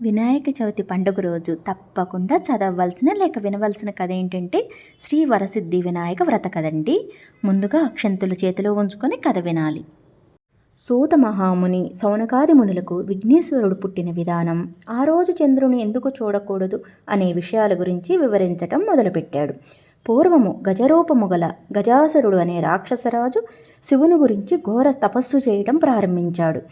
వినాయక చవితి పండుగ రోజు తప్పకుండా చదవవలసిన లేక వినవలసిన కథ ఏంటంటే శ్రీ వరసిద్ధి వినాయక వ్రత కదండి ముందుగా అక్షంతులు చేతిలో ఉంచుకొని కథ వినాలి. సూత మహాముని సౌనకాది మునులకు విఘ్నేశ్వరుడు పుట్టిన విధానం. ఆ రోజు చంద్రుని ఎందుకు చూడకూడదు అనే విషయాల గురించి వివరించటం మొదలుపెట్టాడు. పూర్వము గజరూపము గల గజాసురుడు అనే రాక్షసరాజు శివుని గురించి ఘోర తపస్సు చేయటం ప్రారంభించాడు.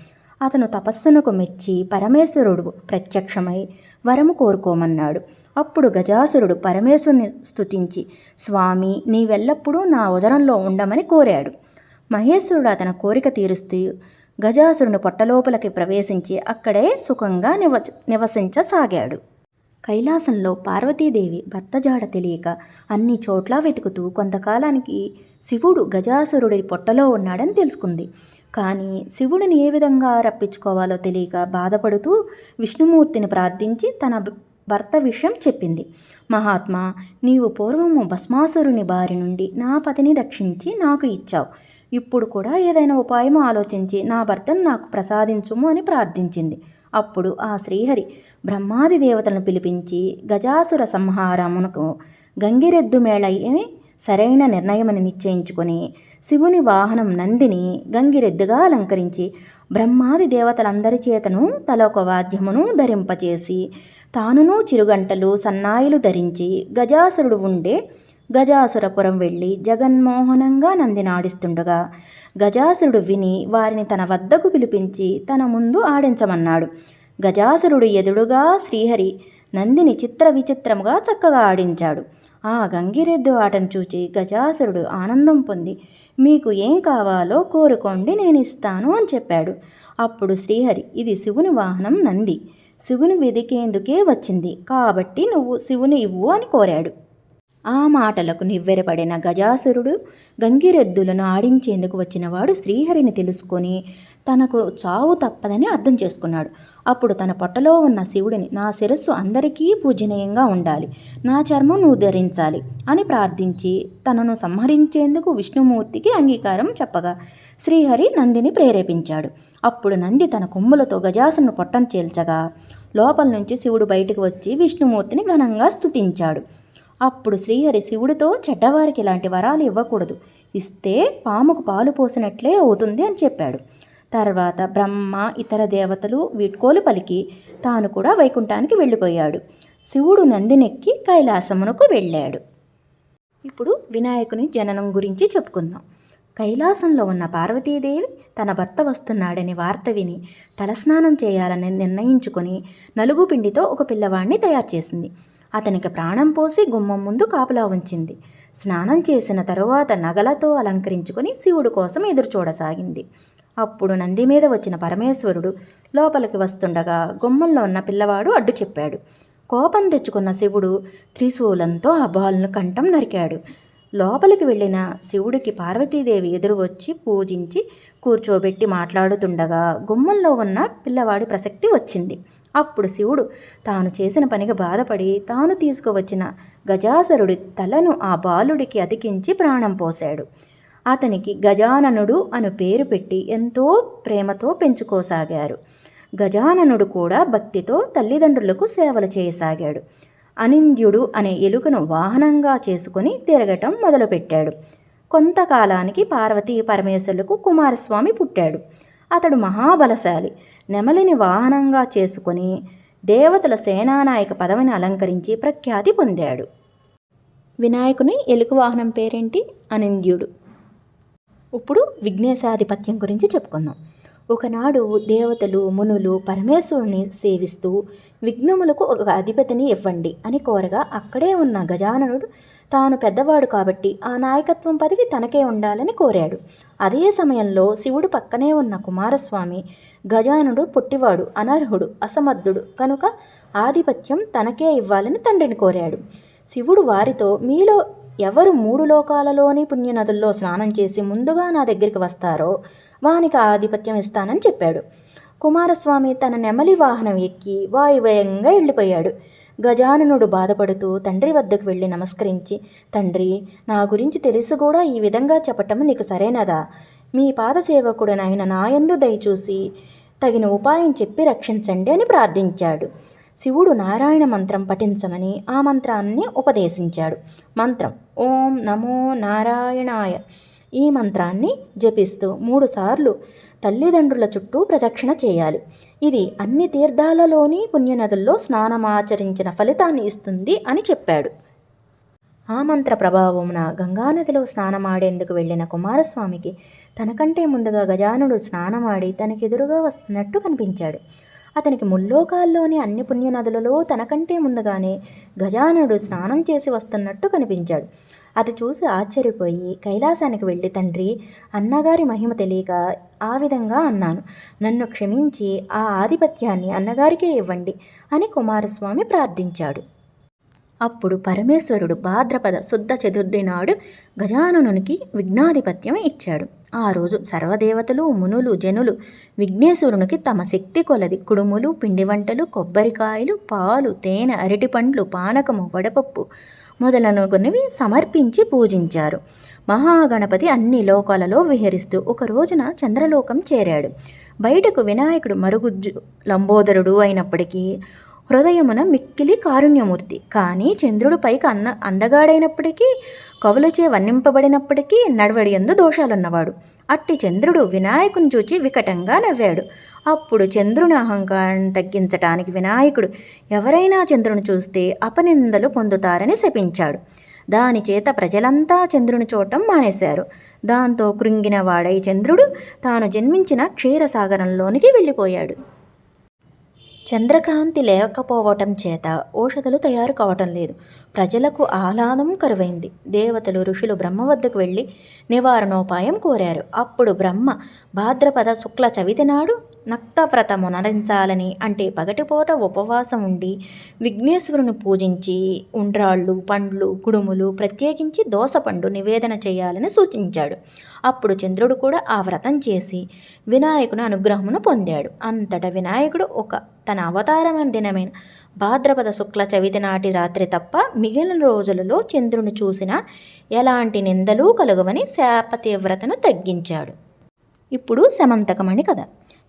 అతను తపస్సునకు మెచ్చి పరమేశ్వరుడు ప్రత్యక్షమై వరము కోరుకోమన్నాడు. అప్పుడు గజాసురుడు పరమేశ్వరుని స్తుతించి స్వామి నీవెల్లప్పుడూ నా ఉదరంలో ఉండమని కోరాడు. మహేశ్వరుడు అతని కోరిక తీరుస్తూ గజాసురుని పొట్టలోపలికి ప్రవేశించి అక్కడే సుఖంగా నివ నివసించసాగాడు. కైలాసంలో పార్వతీదేవి భర్త జాడ తెలియక అన్ని చోట్ల వెతుకుతూ కొంతకాలానికి శివుడు గజాసురుడి పొట్టలో ఉన్నాడని తెలుసుకుంది. కానీ శివుడిని ఏ విధంగా రప్పించుకోవాలో తెలియక బాధపడుతూ విష్ణుమూర్తిని ప్రార్థించి తన భర్త విషయం చెప్పింది. మహాత్మా నీవు పూర్వము భస్మాసురుని బారి నుండి నా పతిని రక్షించి నాకు ఇచ్చావు. ఇప్పుడు కూడా ఏదైనా ఉపాయం ఆలోచించి నా భర్తను నాకు ప్రసాదించుము అని ప్రార్థించింది. అప్పుడు ఆ శ్రీహరి బ్రహ్మాది దేవతలను పిలిపించి గజాసుర సంహారమునకు గంగిరెద్దు మేళయ్యే సరైన నిర్ణయమని నిశ్చయించుకొని శివుని వాహనం నందిని గంగిరెద్దుగా అలంకరించి బ్రహ్మాది దేవతలందరి చేతను తలొక వాద్యమును ధరింపచేసి తానును చిరుగంటలు సన్నాయిలు ధరించి గజాసురుడు ఉండే గజాసురపురం వెళ్ళి జగన్మోహనంగా నందినాడిస్తుండగా గజాసురుడు విని వారిని తన వద్దకు పిలిపించి తన ముందు ఆడించమన్నాడు. గజాసురుడు ఎదుడుగా శ్రీహరి నందిని చిత్ర విచిత్రముగా చక్కగా ఆడించాడు. ఆ గంగిరెద్దు ఆటను చూచి గజాసురుడు ఆనందం పొంది మీకు ఏం కావాలో కోరుకోండి నేను ఇస్తాను అని చెప్పాడు. అప్పుడు శ్రీహరి ఇది శివుని వాహనం నంది. శివుని వెదికేందుకే వచ్చింది. కాబట్టి నువ్వు శివుని ఇవ్వు అని కోరాడు. ఆ మాటలకు నివ్వెరపడిన గజాసురుడు గంగిరెద్దులను ఆడించేందుకు వచ్చినవాడు శ్రీహరిని తెలుసుకొని తనకు చావు తప్పదని అర్థం చేసుకున్నాడు. అప్పుడు తన పొట్టలో ఉన్న శివుడిని నా శిరస్సు అందరికీ పూజనీయంగా ఉండాలి. నా చర్మం నువ్వు ధరించాలి అని ప్రార్థించి తనను సంహరించేందుకు విష్ణుమూర్తికి అంగీకారం చెప్పగా శ్రీహరి నందిని ప్రేరేపించాడు. అప్పుడు నంది తన కొమ్ములతో గజాసును పొట్టను చేల్చగా లోపల నుంచి శివుడు బయటకు వచ్చి విష్ణుమూర్తిని ఘనంగా స్తుతించాడు. అప్పుడు శ్రీహరి శివుడితో చెడ్డవారికి ఇలాంటి వరాలు ఇవ్వకూడదు. ఇస్తే పాముకు పాలు పోసినట్లే అవుతుంది అని చెప్పాడు. తర్వాత బ్రహ్మ ఇతర దేవతలు వీడ్కోలు పలికి తాను కూడా వైకుంఠానికి వెళ్ళిపోయాడు. శివుడు నందినెక్కి కైలాసమునకు వెళ్ళాడు. ఇప్పుడు వినాయకుని జననం గురించి చెప్పుకుందాం. కైలాసంలో ఉన్న పార్వతీదేవి తన భర్త వస్తున్నాడని వార్త విని తలస్నానం చేయాలని నిర్ణయించుకొని నలుగు పిండితో ఒక పిల్లవాడిని తయారు చేసింది. అతనికి ప్రాణం పోసి గుమ్మం ముందు కాపులా ఉంచింది. స్నానం చేసిన తరువాత నగలతో అలంకరించుకొని శివుడు కోసం ఎదురు చూడసాగింది అప్పుడు నంది మీద వచ్చిన పరమేశ్వరుడు లోపలికి వస్తుండగా గుమ్మంలో ఉన్న పిల్లవాడు అడ్డు చెప్పాడు. కోపం తెచ్చుకున్న శివుడు త్రిశూలంతో ఆ బాలును కంఠం నరికాడు. లోపలికి వెళ్ళిన శివుడికి పార్వతీదేవి ఎదురు వచ్చి పూజించి కూర్చోబెట్టి మాట్లాడుతుండగా గుమ్మంలో ఉన్న పిల్లవాడి ప్రసక్తి వచ్చింది. అప్పుడు శివుడు తాను చేసిన పనికి బాధపడి తాను తీసుకువచ్చిన గజాసరుడి తలను ఆ బాలుడికి అతికించి ప్రాణం పోశాడు. అతనికి గజాననుడు అను పేరు పెట్టి ఎంతో ప్రేమతో పెంచుకోసాగారు. గజాననుడు కూడా భక్తితో తల్లిదండ్రులకు సేవలు చేయసాగాడు. అనింద్యుడు అనే ఎలుకను వాహనంగా చేసుకుని తిరగటం మొదలుపెట్టాడు. కొంతకాలానికి పార్వతీ పరమేశ్వరులకు కుమారస్వామి పుట్టాడు. అతడు మహాబలశాలి. నెమలిని వాహనంగా చేసుకుని దేవతల సేనానాయక పదవిని అలంకరించి ప్రఖ్యాతి పొందాడు. వినాయకుని ఎలుక వాహనం పేరేంటి? అనింద్యుడు. ఇప్పుడు విఘ్నేశాధిపత్యం గురించి చెప్పుకుందాం. ఒకనాడు దేవతలు మునులు పరమేశ్వరుని సేవిస్తూ విఘ్నములకు ఒక అధిపతిని ఇవ్వండి అని కోరగా అక్కడే ఉన్న గజాననుడు తాను పెద్దవాడు కాబట్టి ఆ నాయకత్వం పదవి తనకే ఉండాలని కోరాడు. అదే సమయంలో శివుడు పక్కనే ఉన్న కుమారస్వామి గజానుడు పుట్టివాడు అనర్హుడు అసమర్థుడు కనుక ఆధిపత్యం తనకే ఇవ్వాలని తండ్రిని కోరాడు. శివుడు వారితో మీలో ఎవరు మూడు లోకాలలోని పుణ్యనదుల్లో స్నానం చేసి ముందుగా నా దగ్గరికి వస్తారో వానికి ఆధిపత్యం ఇస్తానని చెప్పాడు. కుమారస్వామి తన నెమలి వాహనం ఎక్కి వాయువ్యంగా వెళ్ళిపోయాడు. గజాననుడు బాధపడుతూ తండ్రి వద్దకు వెళ్ళి నమస్కరించి తండ్రి నా గురించి తెలుసు కూడా ఈ విధంగా చెప్పటం నీకు సరైనదా? మీ పాదసేవకుడనైన నాయందు దయచూసి తగిన ఉపాయం చెప్పి రక్షించండి అని ప్రార్థించాడు. శివుడు నారాయణ మంత్రం పఠించమని ఆ మంత్రాన్ని ఉపదేశించాడు. మంత్రం ఓం నమో నారాయణాయ. ఈ మంత్రాన్ని జపిస్తూ మూడుసార్లు తల్లిదండ్రుల చుట్టూ ప్రదక్షిణ చేయాలి. ఇది అన్ని తీర్థాలలోని పుణ్యనదుల్లో స్నానమాచరించిన ఫలితాన్ని ఇస్తుంది అని చెప్పాడు. ఆ మంత్ర ప్రభావమున గంగానదిలో స్నానమాడేందుకు వెళ్ళిన కుమారస్వామికి తనకంటే ముందుగా గజానుడు స్నానమాడి తనకెదురుగా వస్తున్నట్టు కనిపించాడు. అతనికి ముల్లోకాల్లోని అన్ని పుణ్యనదులలో తనకంటే ముందుగానే గజానుడు స్నానం చేసి వస్తున్నట్టు కనిపించాడు. అది చూసి ఆశ్చర్యపోయి కైలాసానికి వెళ్ళి తండ్రి అన్నగారి మహిమ తెలియక ఆ విధంగా అన్నాను. నన్ను క్షమించి ఆ ఆధిపత్యాన్ని అన్నగారికే ఇవ్వండి అని కుమారస్వామి ప్రార్థించాడు. అప్పుడు పరమేశ్వరుడు భాద్రపద శుద్ధ చతుర్థి నాడు గజాననునికి విఘ్నాధిపత్యం ఇచ్చాడు. ఆ రోజు సర్వదేవతలు మునులు జనులు విఘ్నేశ్వరునికి తమ శక్తి కొలది. కుడుములు పిండి వంటలు కొబ్బరికాయలు పాలు తేనె అరటిపండ్లు పానకము వడపప్పు మొదలనుకున్నవి సమర్పించి పూజించారు. మహాగణపతి అన్ని లోకాలలో విహరిస్తూ ఒక రోజున చంద్రలోకం చేరాడు. బయటకు వినాయకుడు మరుగుజ్జు లంబోదరుడు అయినప్పటికీ హృదయమున మిక్కిలి కారుణ్యమూర్తి. కానీ చంద్రుడు పైకి అన్న అందగాడైనప్పటికీ కవులచే వర్ణింపబడినప్పటికీ నడవడి ఎందు దోషాలున్నవాడు. అట్టి చంద్రుడు వినాయకుని చూచి వికటంగా నవ్వాడు. అప్పుడు చంద్రుని అహంకారాన్ని తగ్గించటానికి వినాయకుడు ఎవరైనా చంద్రుని చూస్తే అపనిందలు పొందుతారని శపించాడు. దాని చేత ప్రజలంతా చంద్రుని చూడటం మానేశారు. దాంతో కృంగిన వాడై చంద్రుడు తాను జన్మించిన క్షీరసాగరంలోనికి వెళ్ళిపోయాడు. చంద్రక్రాంతి లేకపోవటం చేత ఔషధాలు తయారు కావటం లేదు. ప్రజలకు ఆహ్లాదం కరువైంది. దేవతలు ఋషులు బ్రహ్మ వద్దకు వెళ్ళి నివారణోపాయం కోరారు. అప్పుడు బ్రహ్మ భాద్రపద శుక్ల చవితి నాడు నక్తవ్రతము నరించాలని అంటే పగటిపూట ఉపవాసం ఉండి విఘ్నేశ్వరుని పూజించి ఉండ్రాళ్ళు పండ్లు కుడుములు ప్రత్యేకించి దోసపండు నివేదన చేయాలని సూచించాడు. అప్పుడు చంద్రుడు కూడా ఆ వ్రతం చేసి వినాయకుని అనుగ్రహమును పొందాడు. అంతటా వినాయకుడు ఒక తన అవతారమైన దినమైన భాద్రపద శుక్ల చవితి నాటి రాత్రి తప్ప మిగిలిన రోజులలో చంద్రుని చూసిన ఎలాంటి నిందలు కలుగవని శాప తీవ్రతను తగ్గించాడు. ఇప్పుడు సమంతకమణి కథ.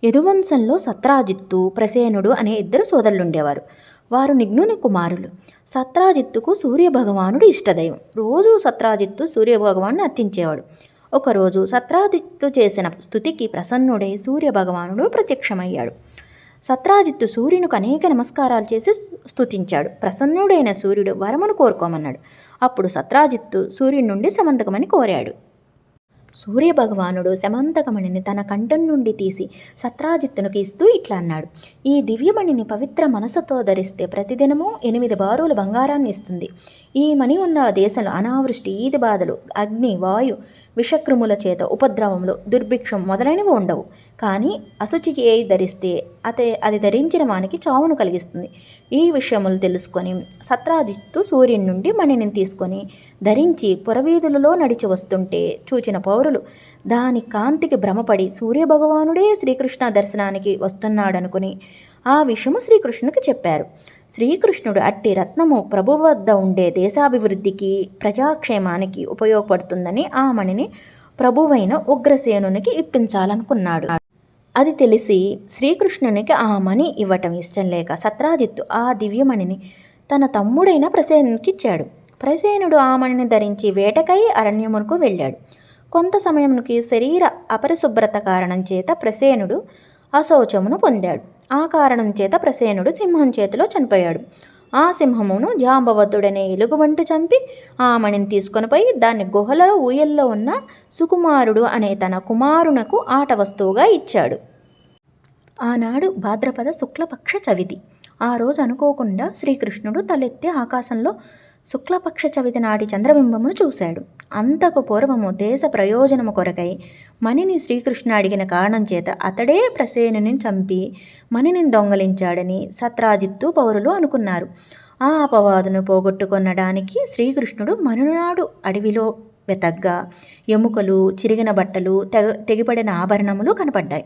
యదువంశంలో సత్రాజిత్తు ప్రసేనుడు అనే ఇద్దరు సోదరులుండేవారు. వారు నిఘ్నుని కుమారులు. సత్రాజిత్తుకు సూర్యభగవానుడు ఇష్టదైవం. రోజు సత్రాజిత్తు సూర్యభగవాను అర్చించేవాడు. ఒకరోజు సత్రాజిత్తు చేసిన స్థుతికి ప్రసన్నుడై సూర్యభగవానుడు ప్రత్యక్షమయ్యాడు. సత్రాజిత్తు సూర్యునికి అనేక నమస్కారాలు చేసి స్తుతించాడు. ప్రసన్నుడైన సూర్యుడు వరమును కోరుకోమన్నాడు. అప్పుడు సత్రాజిత్తు సూర్యుడి నుండి సమంతకమని కోరాడు. సూర్యభగవానుడు శమంతకమణిని తన కంఠం నుండి తీసి సత్రాజిత్తునికి ఇస్తూ ఇట్లా అన్నాడు. ఈ దివ్యమణిని పవిత్ర మనసుతో ధరిస్తే ప్రతిదినము ఎనిమిది బారుల బంగారాన్ని ఇస్తుంది. ఈ మణి ఉన్న దేశంలో అనావృష్టి ఈది బాధలు అగ్ని వాయు విషక్రిముల చేత ఉపద్రవములు దుర్భిక్షం మొదలైనవి ఉండవు. కానీ అశుచి ఏ ధరిస్తే అతే అది ధరించిన వానికి చావును కలిగిస్తుంది. ఈ విషయములు తెలుసుకొని సత్రాజిత్తు సూర్యుని నుండి మణిని తీసుకొని ధరించి పురవీధులలో నడిచి వస్తుంటే చూచిన పౌరులు దాని కాంతికి భ్రమపడి సూర్యభగవానుడే శ్రీకృష్ణ దర్శనానికి వస్తున్నాడనుకుని ఆ విషయము శ్రీకృష్ణునికి చెప్పారు. శ్రీకృష్ణుడు అట్టి రత్నము ప్రభు వద్ద ఉండే దేశాభివృద్ధికి ప్రజాక్షేమానికి ఉపయోగపడుతుందని ఆ మణిని ప్రభువైన ఉగ్రసేనునికి ఇప్పించాలనుకున్నాడు. అది తెలిసి శ్రీకృష్ణునికి ఆ మణి ఇవ్వటం ఇష్టం లేక సత్రాజిత్తు ఆ దివ్యమణిని తన తమ్ముడైన ప్రసేనునికి ఇచ్చాడు ప్రసేనుడు ఆ మణిని ధరించి వేటకై అరణ్యమునకు వెళ్ళాడు. కొంత సమయమునికి శరీర అపరిశుభ్రత కారణం చేత ప్రసేనుడు అశౌచమును పొందాడు. ఆ కారణం చేత ప్రసేనుడు సింహం చేతిలో చనిపోయాడు. ఆ సింహమును జాంబవతుడనే ఎలుగుబంటి చంపి ఆ మణిని తీసుకొని పోయి దాన్ని గుహలలో ఊయల్లో ఉన్న సుకుమారుడు అనే తన కుమారునకు ఆట వస్తువుగా ఇచ్చాడు. ఆనాడు భాద్రపద శుక్లపక్ష చవితి. ఆ రోజు అనుకోకుండా శ్రీకృష్ణుడు తలెత్తి ఆకాశంలో శుక్లపక్ష చవితి నాటి చంద్రబింబమును చూశాడు. అంతకు పూర్వము దేశ ప్రయోజనము కొరకై మణిని శ్రీకృష్ణ అడిగిన కారణం చేత అతడే ప్రసేనుని చంపి మణిని దొంగలించాడని సత్రాజిత్తు పౌరులు అనుకున్నారు. ఆ అపవాదును పోగొట్టుకొనడానికి శ్రీకృష్ణుడు మనునాడు అడవిలో వెతగ్గా ఎముకలు చిరిగిన బట్టలు తెగ తెగిపడిన ఆభరణములు కనపడ్డాయి.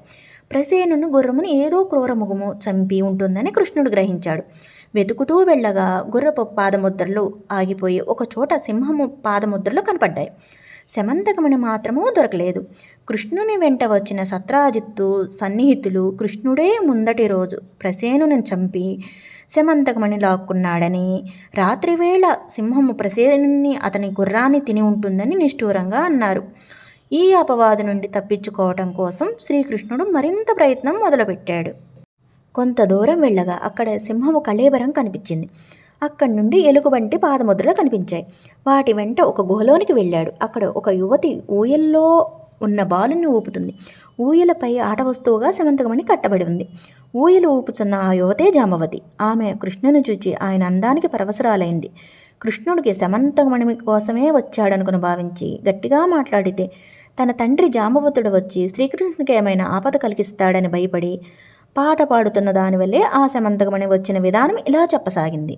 ప్రసేనుని గుర్రమును ఏదో క్రూరముఖము చంపి ఉంటుందని కృష్ణుడు గ్రహించాడు. వెతుకుతూ వెళ్ళగా గుర్రపు పాదముద్రలు ఆగిపోయి ఒక చోట సింహము పాదముద్రలు కనపడ్డాయి. శమంతకమణి మాత్రము దొరకలేదు. కృష్ణుని వెంట వచ్చిన సత్రాజిత్తు సన్నిహితులు కృష్ణుడే ముందటి రోజు ప్రసేనుని చంపి శమంతకమణి లాక్కున్నాడని రాత్రివేళ సింహము ప్రసేనుని అతని గుర్రాన్ని తిని ఉంటుందని నిష్ఠూరంగా అన్నారు. ఈ అపవాదు నుండి తప్పించుకోవటం కోసం శ్రీకృష్ణుడు మరింత ప్రయత్నం మొదలుపెట్టాడు. కొంత దూరం వెళ్ళగా అక్కడ సింహము కళేబరం కనిపించింది. అక్కడి నుండి ఎలుగుబంటి పాదముద్రలు కనిపించాయి. వాటి వెంట ఒక గుహలోనికి వెళ్ళాడు. అక్కడ ఒక యువతి ఊయల్లో ఉన్న బాలుని ఊపుతుంది. ఊయలపై ఆట వస్తువుగా శమంతకమణి కట్టబడి ఉంది. ఊయలు ఊపుచున్న ఆ యువతే జామవతి. ఆమె కృష్ణుని చూచి ఆయన అందానికి పరవసరాలైంది కృష్ణుడికి శమంతకమణి కోసమే వచ్చాడనుకుని భావించి గట్టిగా మాట్లాడితే తన తండ్రి జామవతుడు వచ్చి శ్రీకృష్ణునికి ఏమైనా ఆపద కలిగిస్తాడని భయపడి పాట పాడుతున్న దానివల్లే ఆ శమంతకమణి వచ్చిన విధానం ఇలా చెప్పసాగింది.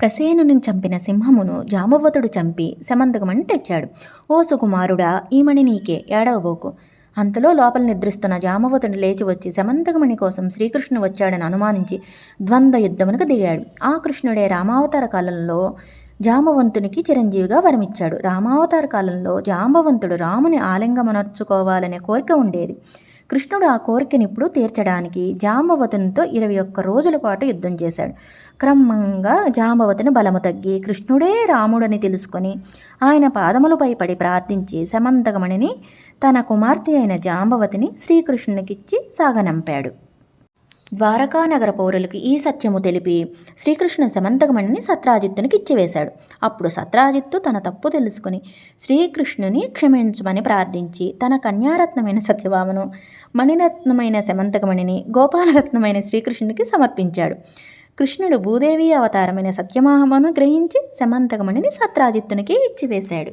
ప్రసేనుని చంపిన సింహమును జామవ్వతుడు చంపి శమంతకమణి తెచ్చాడు. ఓ సుకుమారుడా ఈ మణి నీకే ఏడవబోకు. అంతలో లోపల నిద్రిస్తున్న జామవతుడు లేచి వచ్చి శమంతకమణి కోసం శ్రీకృష్ణుడు వచ్చాడని అనుమానించి ద్వంద్వ యుద్ధమునకు దిగాడు. ఆ కృష్ణుడే రామావతార కాలంలో జామవంతునికి చిరంజీవిగా వరమిచ్చాడు. రామావతార కాలంలో జాంబవంతుడు రాముని ఆలింగమనర్చుకోవాలనే కోరిక ఉండేది. కృష్ణుడు ఆ కోరికను ఇప్పుడు తీర్చడానికి జాంబవతునితో ఇరవై ఒక్క రోజుల పాటు యుద్ధం చేశాడు. క్రమంగా జాంబవతిని బలము తగ్గి కృష్ణుడే రాముడని తెలుసుకొని ఆయన పాదములపై పడి ప్రార్థించి సమంతకమణిని తన కుమార్తె అయిన జాంబవతిని శ్రీకృష్ణునికిచ్చి సాగనంపాడు. ద్వారకా నగర పౌరులకు ఈ సత్యము తెలిపి శ్రీకృష్ణ సమంతకమణిని సత్రాజిత్తునికి ఇచ్చివేశాడు. అప్పుడు సత్రాజిత్తు తన తప్పు తెలుసుకుని శ్రీకృష్ణుని క్షమించమని ప్రార్థించి తన కన్యారత్నమైన సత్యభామను మణిరత్నమైన సమంతకమణిని గోపాలరత్నమైన శ్రీకృష్ణునికి సమర్పించాడు. కృష్ణుడు భూదేవి అవతారమైన సత్యమాహమను గ్రహించి సమంతకమణిని సత్రాజిత్తునికి ఇచ్చివేశాడు.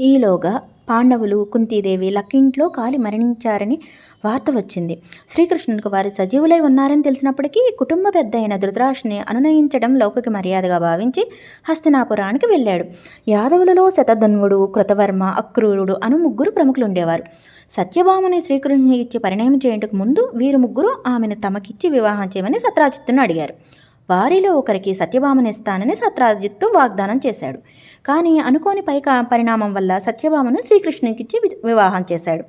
ఈలోగా పాండవులు కుంతీదేవి లక్కింట్లో కాలి మరణించారని వార్త వచ్చింది. శ్రీకృష్ణునికి వారి సజీవులై ఉన్నారని తెలిసినప్పటికీ కుటుంబ పెద్ద అయిన ధృతరాష్ని అనునయించడం లౌకిక మర్యాదగా భావించి హస్తినాపురానికి వెళ్ళాడు. యాదవులలో శతధన్వుడు కృతవర్మ అక్రూరుడు అను ముగ్గురు ప్రముఖులు ఉండేవారు సత్యభామని శ్రీకృష్ణుని ఇచ్చి పరిణయం చేయటకు ముందు వీరు ముగ్గురు ఆమెను తమకిచ్చి వివాహం చేయమని సత్రాజిత్తును అడిగారు. వారిలో ఒకరికి సత్యభామనిస్తానని సత్రాజిత్తు వాగ్దానం చేశాడు. కానీ అనుకోని పైక పరిణామం వల్ల సత్యభామను శ్రీకృష్ణునికిచ్చి వి- వివాహం చేశాడు.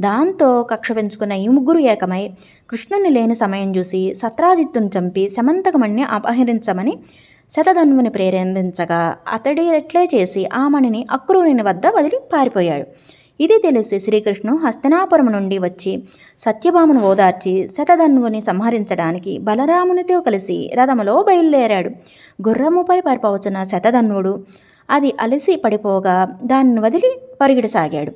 దాంతో కక్ష పెంచుకున్న ఈ ముగ్గురు ఏకమై కృష్ణుని లేని సమయం చూసి సత్రాజిత్తును చంపి సమంతకమణ్ణి అపహరించమని శతధన్వుని ప్రేరేపించగా అతడి ఎట్లే చేసి ఆ మణిని అక్రూరుని వద్ద వదిలి పారిపోయాడు. ఇది తెలిసి శ్రీకృష్ణు హస్తనాపురం నుండి వచ్చి సత్యభామను ఓదార్చి శతధన్వుని సంహరించడానికి బలరామునితో కలిసి రథములో బయలుదేరాడు. గుర్రముపై పరిపవుచున్న శతధన్వుడు అది అలసి పడిపోగా దాన్ని వదిలి పరిగెడసాగాడు.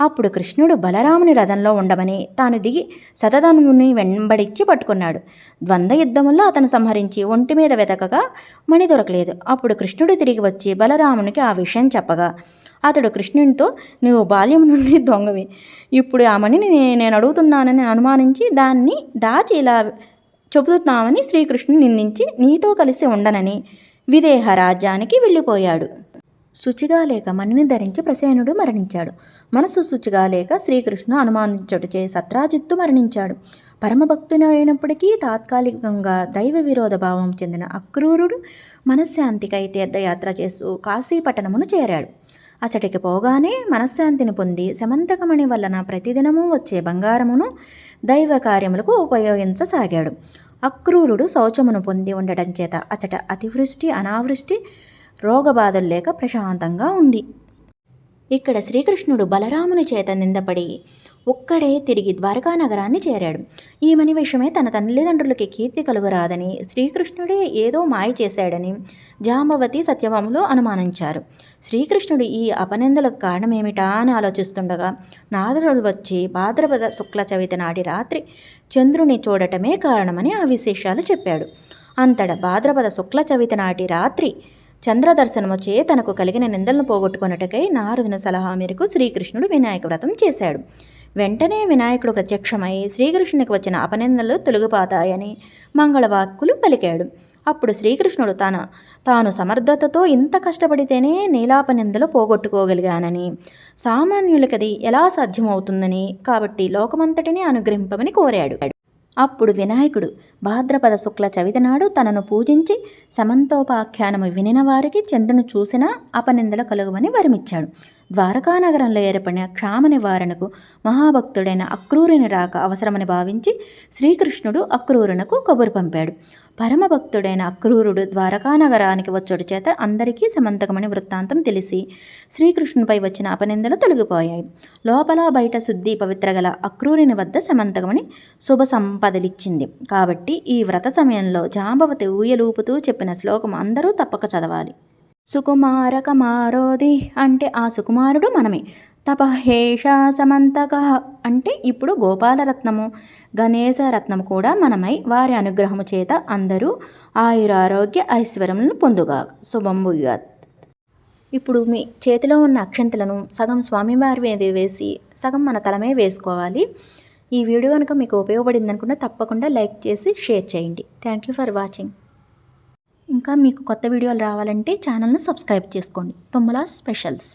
అప్పుడు కృష్ణుడు బలరాముని రథంలో ఉండమని తాను దిగి శతధనువుని వెంబడిచ్చి పట్టుకున్నాడు. ద్వంద్వ యుద్ధముల్లో అతను సంహరించి ఒంటి మీద వెతకగా మణి దొరకలేదు. అప్పుడు కృష్ణుడు తిరిగి వచ్చి బలరామునికి ఆ విషయం చెప్పగా అతడు కృష్ణునితో నువ్వు బాల్యం నుండి దొంగవి. ఇప్పుడు ఆ మణిని నేను అడుగుతున్నానని అనుమానించి దాన్ని దాచి ఇలా చెబుతున్నామని శ్రీకృష్ణుని నిందించి నీతో కలిసి ఉండనని విదేహ రాజ్యానికి వెళ్ళిపోయాడు. శుచిగా లేక మణిని ధరించి ప్రసేనుడు మరణించాడు. మనసు శుచిగా లేక శ్రీకృష్ణు అనుమానించుటచే సత్రాజిత్తు మరణించాడు. పరమభక్తుని అయినప్పటికీ తాత్కాలికంగా దైవ విరోధ భావం చెందిన అక్రూరుడు మనశ్శాంతికై తీర్థయాత్ర చేస్తూ కాశీపట్టణమును చేరాడు. అసటికి పోగానే మనశ్శాంతిని పొంది శమంతకమణి వలన ప్రతిదినము వచ్చే బంగారమును దైవ కార్యములకు ఉపయోగించసాగాడు. అక్రూరుడు శౌచమును పొంది ఉండటం చేత అచట అతివృష్టి అనావృష్టి రోగబాధలు లేక ప్రశాంతంగా ఉంది. ఇక్కడ శ్రీకృష్ణుడు బలరాముని చేత నిందపడి ఒక్కడే తిరిగి ద్వారకా నగరాన్ని చేరాడు. ఈ మని విషయమే తన తల్లిదండ్రులకి కీర్తి కలుగురాదని శ్రీకృష్ణుడే ఏదో మాయ చేశాడని జాంబవతి సత్యభామలు అనుమానించారు. శ్రీకృష్ణుడు ఈ అపనిందలకు కారణమేమిటా అని ఆలోచిస్తుండగా నారదుడు వచ్చి భాద్రపద శుక్ల చవితి నాటి రాత్రి చంద్రుని చూడటమే కారణమని ఆ విశేషాలు చెప్పాడు. అంతట భాద్రపద శుక్ల చవితి నాటి రాత్రి చంద్రదర్శనము చే తనకు కలిగిన నిందలను పోగొట్టుకొనుటకై నారదుని సలహా మేరకు శ్రీకృష్ణుడు వినాయక వ్రతం చేశాడు. వెంటనే వినాయకుడు ప్రత్యక్షమై శ్రీకృష్ణునికి వచ్చిన అపనిందలు తొలగిపోతాయని మంగళవాక్కులు పలికాడు. అప్పుడు శ్రీకృష్ణుడు తన తాను సమర్థతతో ఇంత కష్టపడితేనే నీలాపనిందలు పోగొట్టుకోగలిగానని సామాన్యులకది ఎలా సాధ్యమవుతుందని కాబట్టి లోకమంతటిని అనుగ్రహింపమని కోరాడు. అప్పుడు వినాయకుడు భాద్రపద శుక్ల చవితినాడు తనను పూజించి సమంతోపాఖ్యానము వినిన వారికి చంద్రుని చూసినా అపనిందలు కలుగువని వరమిచ్చాడు. ద్వారకానగరంలో ఏర్పడిన క్షామ నివారణకు మహాభక్తుడైన అక్రూరుని రాక అవసరమని భావించి శ్రీకృష్ణుడు అక్రూరునకు కబురు పంపాడు. పరమభక్తుడైన అక్రూరుడు ద్వారకా నగరానికి చేత అందరికీ సమంతకమని వృత్తాంతం తెలిసి శ్రీకృష్ణునిపై వచ్చిన అపనిందలు తొలగిపోయాయి. లోపల బయట శుద్ధి పవిత్ర గల అక్రూరుని వద్ద సమంతకమని శుభ సంపదలిచ్చింది. కాబట్టి ఈ వ్రత సమయంలో జాంబవతి ఊయలూపుతూ చెప్పిన శ్లోకం అందరూ తప్పక చదవాలి. సుకుమారకమారోది అంటే ఆ సుకుమారుడు మనమే. తపహేష సమంతక అంటే ఇప్పుడు గోపాలరత్నము గణేశరత్నం కూడా మనమై వారి అనుగ్రహము చేత అందరూ ఆయురారోగ్య ఐశ్వర్యములను పొందుగా. శుభంభుయాత్ ఇప్పుడు మీ చేతిలో ఉన్న అక్షంతలను సగం స్వామివారి మీద వేసి సగం మన తలమే వేసుకోవాలి. ఈ వీడియో కనుక మీకు ఉపయోగపడింది అనుకుంటే తప్పకుండా లైక్ చేసి షేర్ చేయండి. థ్యాంక్ యూ ఫర్ వాచింగ్ ఇంకా మీకు కొత్త వీడియోలు రావాలంటే ఛానల్ను సబ్స్క్రైబ్ చేసుకోండి. తుమ్మల స్పెషల్స్.